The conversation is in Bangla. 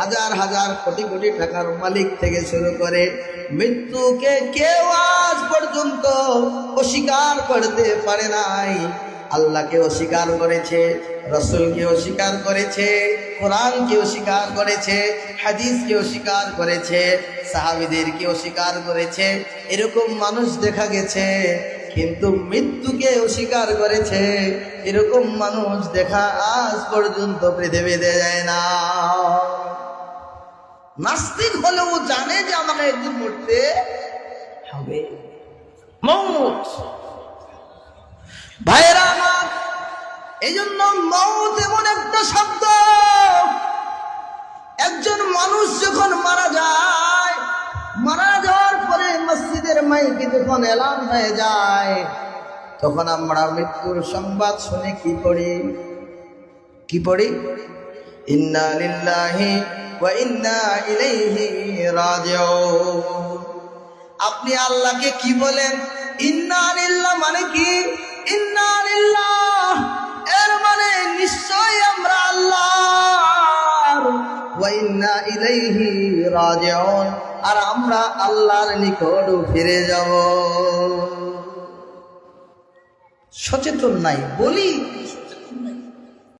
হাজার হাজার কোটি কোটি টাকার মালিক থেকে শুরু করে মৃত্যুকে কেউ আজ পর্যন্ত অস্বীকার করতে পারে নাই। আল্লাহকে অস্বীকার করেছে, রসুলকে অস্বীকার করেছে, কোরআনকে অস্বীকার করেছে, হাদিসকে অস্বীকার করেছে, সাহাবিদেরকে অস্বীকার করেছে, এরকম মানুষ দেখা গেছে, কিন্তু মৃত্যুকে অস্বীকার করেছে, এরকম মানুষ দেখা আজ পর্যন্ত পৃথিবীতে যায় না। নাস্তিক হলেও জানে যে আমাকে একদিন মরতে হবে। ভাইরা আমার এই জন্য মৌত এমন একটা শব্দ। একজন মানুষ যখন মারা যায়, মারা যাওয়ার পরে মসজিদের মাইকে যখন এলান হয়ে যায়, তখন আমরা মৃত্যুর সংবাদ শুনে কি পড়ি? কি পড়ি? ইন্না লিল্লাহি আপনি আল্লাহকে কি বলেন? ইন্নারিল্লাহ মানে কি? ইন্না লিল্লাহ। এর মানে নিশ্চয় আমরা রাজিউন। আর আমরা আল্লাহর নিকট ফিরে যাব। সচেতন নাই, বলি